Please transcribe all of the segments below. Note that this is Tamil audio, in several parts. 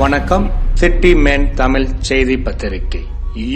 வணக்கம். சிட்டி மேன் தமிழ் செய்தி பத்திரிகை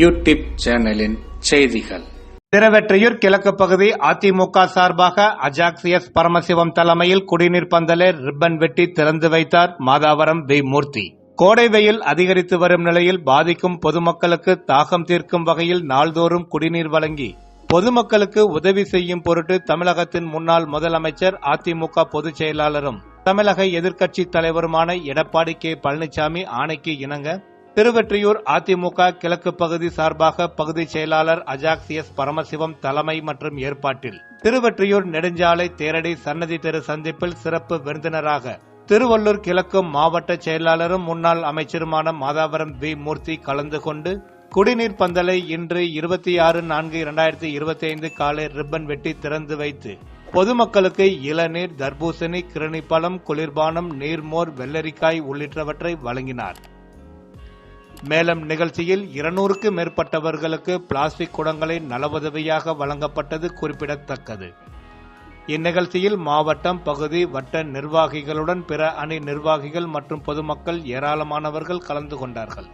யூடியூப் சேனலின் செய்திகள். திருவெற்றியூர் கிழக்கு பகுதி அதிமுக சார்பாக அஜாக்சியஸ் பரமசிவம் தலைமையில் குடிநீர் பந்தலை ரிப்பன் வெட்டி திறந்து வைத்தார் மாதாவரம் வி மூர்த்தி கோடை வெயில் அதிகரித்து வரும் நிலையில் பாதிக்கும் பொதுமக்களுக்கு தாகம் தீர்க்கும் வகையில் நாள்தோறும் குடிநீர் வழங்கி பொதுமக்களுக்கு உதவி செய்யும் பொருட்டு தமிழகத்தின் முன்னாள் முதலமைச்சர் அதிமுக பொதுச் செயலாளரும் தமிழக எதிர்க்கட்சி தலைவருமான எடப்பாடி கே. பழனிசாமி ஆணைக்கு இணங்க திருவெற்றியூர் அதிமுக கிழக்கு பகுதி சார்பாக பகுதி செயலாளர் அஜாக்சியஸ் பரமசிவம் தலைமை மற்றும் ஏற்பாட்டில் திருவெற்றியூர் நெடுஞ்சாலை தேரடி சன்னதி தெரு சந்திப்பில் சிறப்பு விருந்தினராக திருவள்ளூர் கிழக்கு மாவட்ட செயலாளரும் முன்னாள் அமைச்சருமான மாதாவரம் வி. மூர்த்தி கலந்து கொண்டு குடிநீர் பந்தலை இன்று இருபத்தி ஆறு நான்கு இரண்டாயிரத்தி இருபத்தி ஐந்து காலை ரிப்பன் வெட்டி திறந்து வைத்து பொதுமக்களுக்கு இளநீர் தர்பூசணி கிரணிப்பழம் குளிர்பானம் நீர்மோர் வெள்ளரிக்காய் உள்ளிட்டவற்றை வழங்கினார். மேலும் நிகழ்ச்சியில் இருநூறுக்கு மேற்பட்டவர்களுக்கு பிளாஸ்டிக் குடங்களை நலவுதவியாக வழங்கப்பட்டது குறிப்பிடத்தக்கது. இந்நிகழ்ச்சியில் மாவட்டம் பகுதி வட்ட நிர்வாகிகளுடன் பிற அணி நிர்வாகிகள் மற்றும் பொதுமக்கள் ஏராளமானவர்கள் கலந்து கொண்டார்கள்.